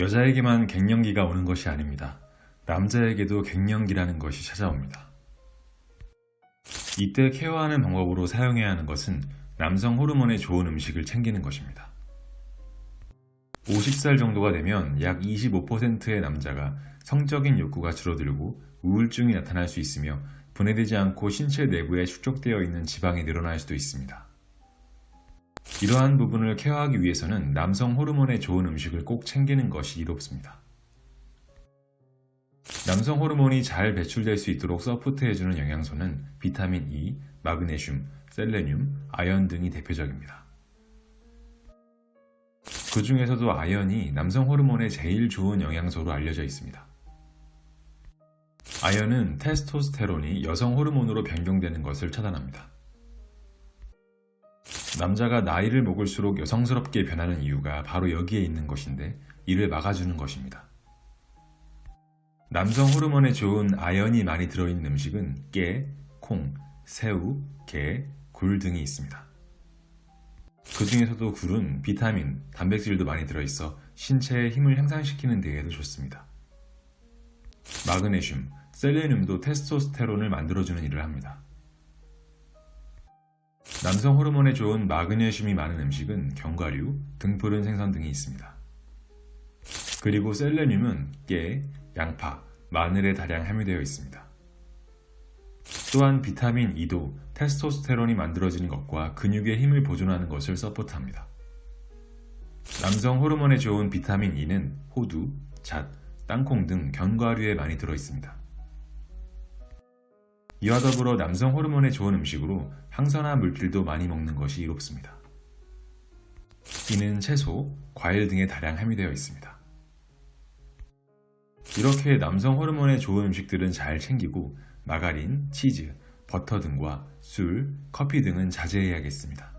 여자에게만 갱년기가 오는 것이 아닙니다. 남자에게도 갱년기라는 것이 찾아옵니다. 이때 케어하는 방법으로 사용해야 하는 것은 남성 호르몬에 좋은 음식을 챙기는 것입니다. 50살 정도가 되면 약 25%의 남자가 성적인 욕구가 줄어들고 우울증이 나타날 수 있으며 분해되지 않고 신체 내부에 축적되어 있는 지방이 늘어날 수도 있습니다. 이러한 부분을 케어하기 위해서는 남성 호르몬에 좋은 음식을 꼭 챙기는 것이 이롭습니다. 남성 호르몬이 잘 배출될 수 있도록 서포트해주는 영양소는 비타민 E, 마그네슘, 셀레늄, 아연 등이 대표적입니다. 그 중에서도 아연이 남성 호르몬에 제일 좋은 영양소로 알려져 있습니다. 아연은 테스토스테론이 여성 호르몬으로 변경되는 것을 차단합니다. 남자가 나이를 먹을수록 여성스럽게 변하는 이유가 바로 여기에 있는 것인데 이를 막아주는 것입니다. 남성 호르몬에 좋은 아연이 많이 들어있는 음식은 깨, 콩, 새우, 게, 굴 등이 있습니다. 그 중에서도 굴은 비타민, 단백질도 많이 들어있어 신체의 힘을 향상시키는 데에도 좋습니다. 마그네슘, 셀레늄도 테스토스테론을 만들어주는 일을 합니다. 남성 호르몬에 좋은 마그네슘이 많은 음식은 견과류, 등푸른 생선 등이 있습니다. 그리고 셀레늄은 깨, 양파, 마늘에 다량 함유되어 있습니다. 또한 비타민 E도 테스토스테론이 만들어지는 것과 근육의 힘을 보존하는 것을 서포트합니다. 남성 호르몬에 좋은 비타민 E는 호두, 잣, 땅콩 등 견과류에 많이 들어 있습니다. 이와 더불어 남성 호르몬에 좋은 음식으로 항산화 물질도 많이 먹는 것이 이롭습니다. 이는 채소, 과일 등에 다량 함유되어 있습니다. 이렇게 남성 호르몬에 좋은 음식들은 잘 챙기고 마가린, 치즈, 버터 등과 술, 커피 등은 자제해야겠습니다.